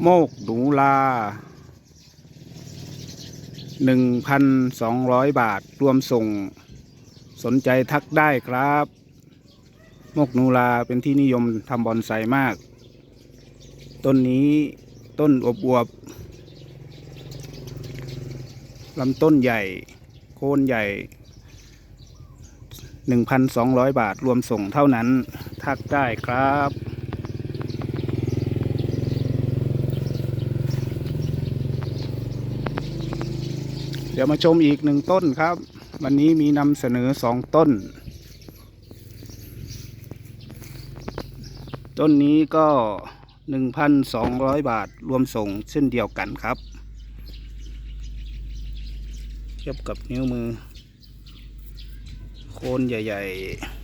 โมกหนูลา 1,200 บาท รวมส่ง สนใจทักได้ครับ โมกหนูลาเป็นที่นิยมทำบอนไซมาก ต้นนี้ต้นอบอวบๆลำต้นใหญ่ โคนใหญ่ 1,200 บาท รวมส่งเท่านั้น ทักได้ครับ เดี๋ยวมาชมอีกหนึ่งต้นครับ วันนี้มีนำเสนอสองต้น ต้นนี้ก็ 1,200 บาทรวมส่งเช่นเดียวกันครับ เทียบกับนิ้วมือ โคนใหญ่ ๆ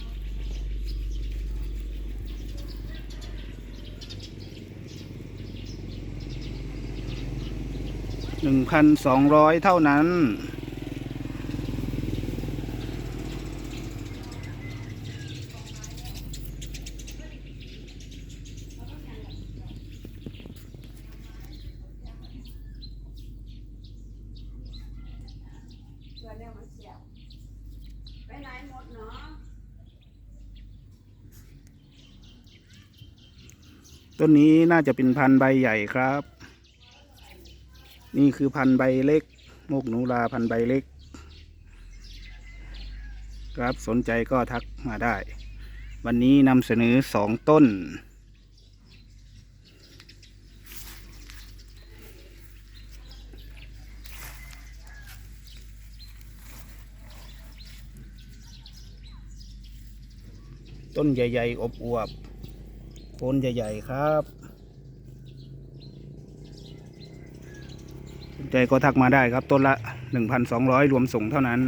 1,200เท่านั้นตัวเนี่ยมันเสียบไปไหนหมดเนาะต้นนี้น่าจะเป็นพันธุ์ใบใหญ่ครับ นี่คือพันธุ์ใบเล็กโมกหนูลาพันธุ์ใบเล็ก ครับสนใจก็ทักมาได้ วันนี้นำเสนอสองต้น ต้นใหญ่ ๆ อบอวบโคนใหญ่ ๆ ครับสน ใจก็ทักมาได้ครับต้นละ 1,200 รวมส่งเท่านั้น